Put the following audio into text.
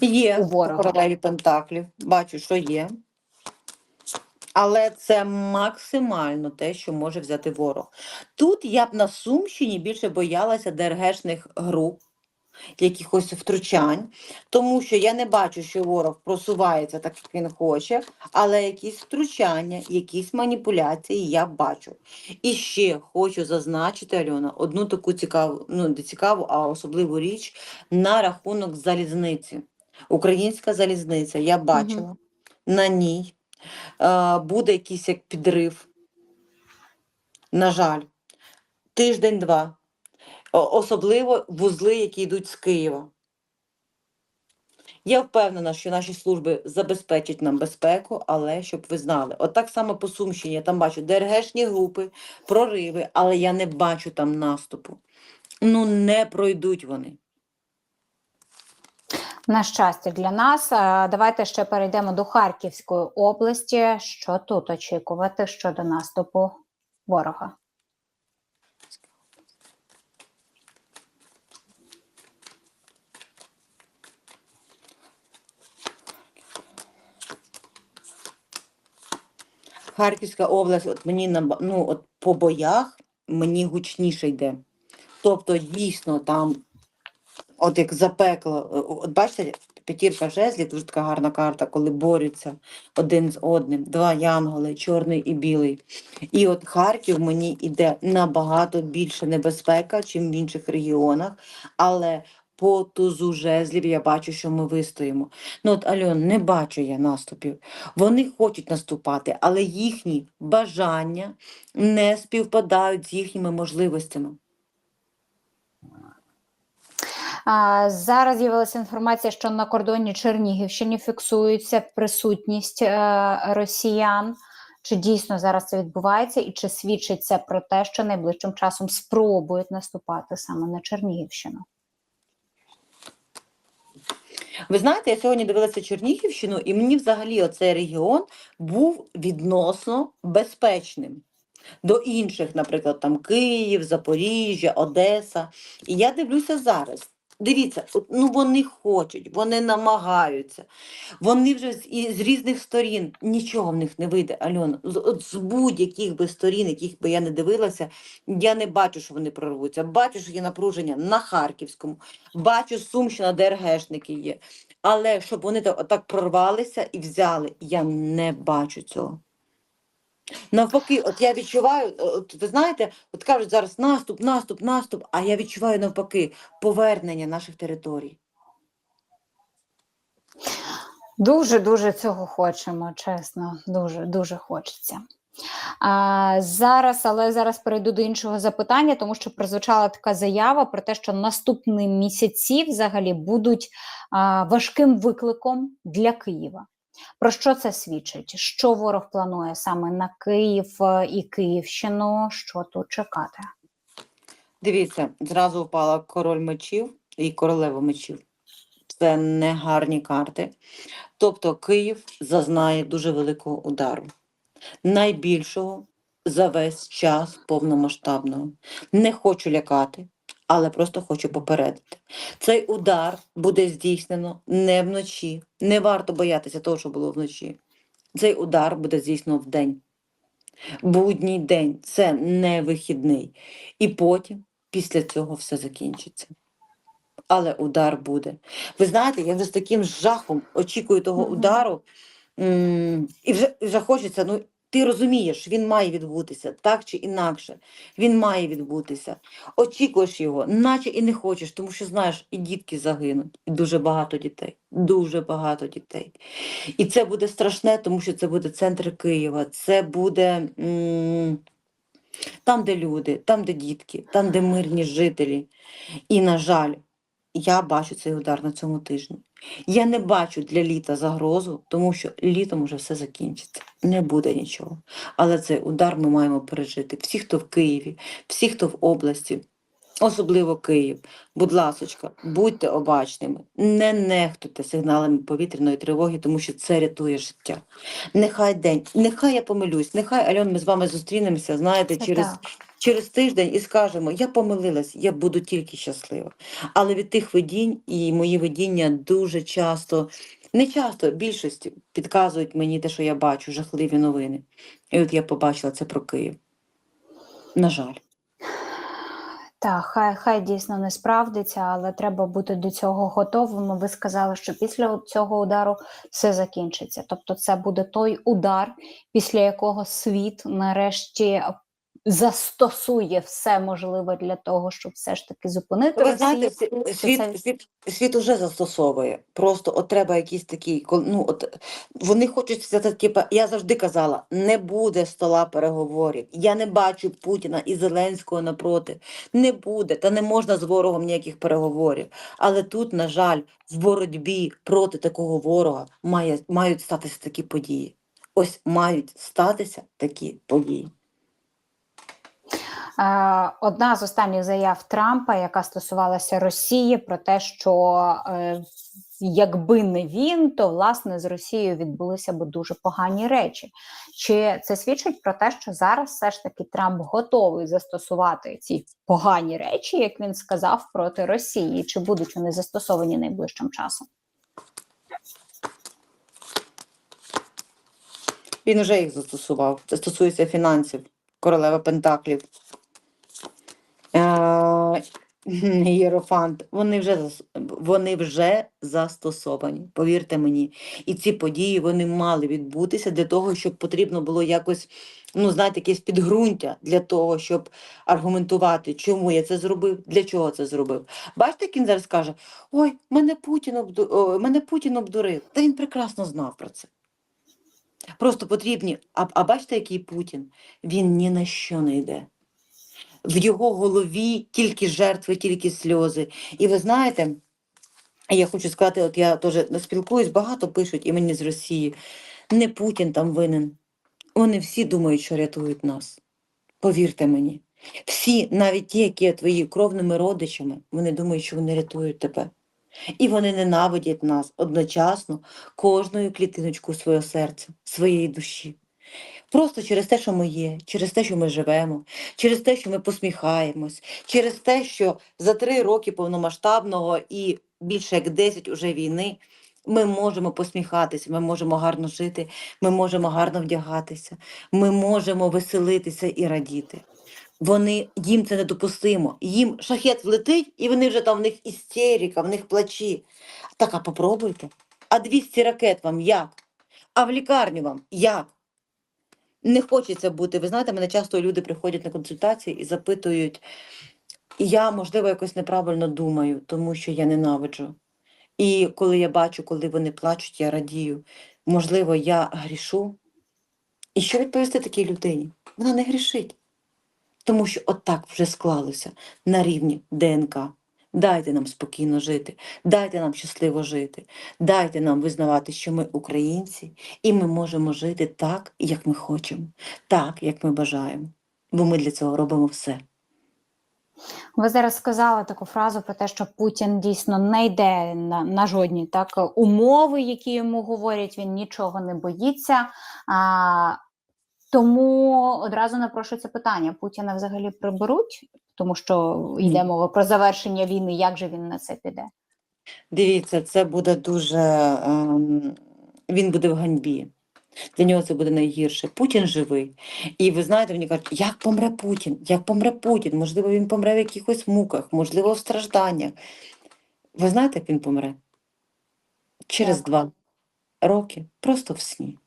Є ворога. королеві Пентаклів. Бачу, що є. Але це максимально те, що може взяти ворог. Тут я б на Сумщині більше боялася ДРГшних груп, якихось втручань, тому що я не бачу, що ворог просувається так, як він хоче, але якісь втручання, якісь маніпуляції я бачу. І ще хочу зазначити, Альона, одну таку цікаву, ну не цікаву, а особливу річ на рахунок залізниці. Українська залізниця, я бачила, на ній е, буде якийсь як підрив. На жаль, тиждень-два. Особливо вузли, які йдуть з Києва. Я впевнена, що наші служби забезпечать нам безпеку, але щоб ви знали, от так само по Сумщині, я там бачу ДРГшні групи, прориви, але я не бачу там наступу. Ну, не пройдуть вони. На щастя для нас. Е, Давайте ще перейдемо до Харківської області. Що тут очікувати щодо наступу ворога? Харківська область, от мені ну, от по боях мені гучніше йде. Тобто, дійсно, там, от як запекло, е, от бачите, п'ятірка жезлів, дуже така гарна карта, коли борються один з одним, два янголи, чорний і білий. І от Харків мені йде набагато більше небезпека, чим в інших регіонах, але по тузу жезлів я бачу, що ми вистоїмо. Ну от Альон, не бачу я наступів. Вони хочуть наступати, але їхні бажання не співпадають з їхніми можливостями. Зараз з'явилася інформація, що на кордоні Чернігівщини фіксується присутність е, росіян. Чи дійсно зараз це відбувається, і чи свідчить це про те, що найближчим часом спробують наступати саме на Чернігівщину? Ви знаєте, я сьогодні дивилася Чернігівщину, і мені взагалі оцей регіон був відносно безпечним. До інших, наприклад, там Київ, Запоріжжя, Одеса. І я дивлюся зараз. Дивіться, ну вони хочуть, вони намагаються. Вони вже з, і з різних сторін нічого в них не вийде, Альона. З, з будь-яких би сторін, яких би я не дивилася, я не бачу, що вони прорвуться. Бачу, що є напруження на Харківському, бачу Сумщина, ДРГшники є. Але щоб вони так, отак прорвалися і взяли, я не бачу цього. Навпаки, от я відчуваю, от ви знаєте, от кажуть зараз наступ, наступ, наступ, а я відчуваю навпаки повернення наших територій. Дуже дуже цього хочемо, чесно, дуже дуже хочеться. А, зараз, але зараз перейду до іншого запитання, тому що прозвучала така заява про те, що наступні місяці взагалі будуть а, важким викликом для Києва. Про що це свідчить? Що ворог планує саме на Київ е, і Київщину? Що тут чекати? Дивіться, зразу впала король мечів і королева мечів. Це не гарні карти. Тобто Київ зазнає дуже великого удару. Найбільшого за весь час повномасштабного. Не хочу лякати, але просто хочу попередити. Цей удар буде здійснено не вночі. Не варто боятися того, що було вночі. Цей удар буде здійснено вдень. Будній день це не вихідний. І потім, після цього, все закінчиться. Але удар буде. Ви знаєте, я вже з таким жахом очікую того удару, і вже, вже хочеться, ну ти розумієш, він має відбутися, так чи інакше. Він має відбутися. Очікуєш його, наче і не хочеш, тому що знаєш, і дітки загинуть, і дуже багато дітей. Дуже багато дітей. І це буде страшне, тому що це буде центр Києва, це буде там, де люди, там, де дітки, там, де мирні жителі. І, на жаль, я бачу цей удар на цьому тижні. Я не бачу для літа загрозу, тому що літом уже все закінчиться. Не буде нічого. Але цей удар ми маємо пережити. Всі, хто в Києві, всі, хто в області, особливо Київ. Будь ласочка, будьте обачними, не нехтуйте сигналами повітряної тривоги, тому що це рятує життя. Нехай день, нехай я помилюсь, нехай Альон, ми з вами зустрінемося, знаєте, через через тиждень і скажемо: я помилилась, я буду тільки щаслива. Але від тих видінь і мої видіння дуже часто, не часто, більшості підказують мені те, що я бачу, жахливі новини. І от я побачила це про Київ. На жаль. Так, хай, хай дійсно не справдиться, але треба бути до цього готовими. Ви сказали, що після цього удару все закінчиться. Тобто, це буде той удар, після якого світ нарешті застосує все можливе для того, щоб все ж таки зупинити Ви знаєте, світ, світ, світ, світ уже застосовує. Просто от треба якісь такі, ну от вони хочуть сказати, типу, я завжди казала, не буде стола переговорів. Я не бачу Путіна і Зеленського напроти. Не буде, та не можна з ворогом ніяких переговорів. Але тут, на жаль, в боротьбі проти такого ворога має, мають статися такі події. Ось мають статися такі події. Е, Одна з останніх заяв Трампа, яка стосувалася Росії, про те, що е, якби не він, то власне з Росією відбулися б дуже погані речі. Чи це свідчить про те, що зараз все ж таки Трамп готовий застосувати ці погані речі, як він сказав, проти Росії? Чи будуть вони застосовані найближчим часом? Він вже їх застосував. Це стосується фінансів, королева Пентаклів. Е, Єрофант. Вони вже, вони вже застосовані, повірте мені. І ці події вони мали відбутися для того, щоб потрібно було якось, ну, знаєте, якесь підґрунтя для того, щоб аргументувати, чому я це зробив, для чого це зробив. Бачите, як він зараз каже: Ой, мене Путін, обду... мене Путін обдурив. Та він прекрасно знав про це. Просто потрібні. А, а бачите, який Путін? Він ні на що не йде. В його голові тільки жертви, тільки сльози. І ви знаєте, я хочу сказати, от я теж спілкуюсь, багато пишуть і мені з Росії. Не Путін там винен. Вони всі думають, що рятують нас. Повірте мені. Всі, навіть ті, які є твої кровними родичами, вони думають, що вони рятують тебе. І вони ненавидять нас одночасно кожною клітиночкою свого серця, своєї душі. Просто через те, що ми є, через те, що ми живемо, через те, що ми посміхаємось, через те, що за три роки повномасштабного і більше як 10 уже війни ми можемо посміхатися, ми можемо гарно жити, ми можемо гарно вдягатися, ми можемо веселитися і радіти. Вони їм це недопустимо. Їм шахет влетить, і вони вже там в них істерика, в них плачі. Так, а попробуйте. А 200 ракет вам як? А в лікарню вам як? Не хочеться бути. Ви знаєте, мене часто люди приходять на консультації і запитують, і я, можливо, якось неправильно думаю, тому що я ненавиджу. І коли я бачу, коли вони плачуть, я радію. Можливо, я грішу. І що відповісти такій людині? Вона не грішить. Тому що отак вже склалося на рівні ДНК. Дайте нам спокійно жити, дайте нам щасливо жити, дайте нам визнавати, що ми українці, і ми можемо жити так, як ми хочемо, так, як ми бажаємо. Бо ми для цього робимо все. Ви зараз сказали таку фразу про те, що Путін дійсно не йде на, на жодні так умови, які йому говорять. Він нічого не боїться. А, тому одразу напрошується питання: Путіна взагалі приберуть, тому що йде мова про завершення війни. Як же він на це піде? Дивіться, це буде дуже. ем, він буде в ганьбі. Для нього це буде найгірше. Путін живий. І ви знаєте, мені кажуть, як помре Путін? Як помре Путін? Можливо, він помре в якихось муках, можливо, в стражданнях. Ви знаєте, як він помре? Через Як? два роки, просто в сні.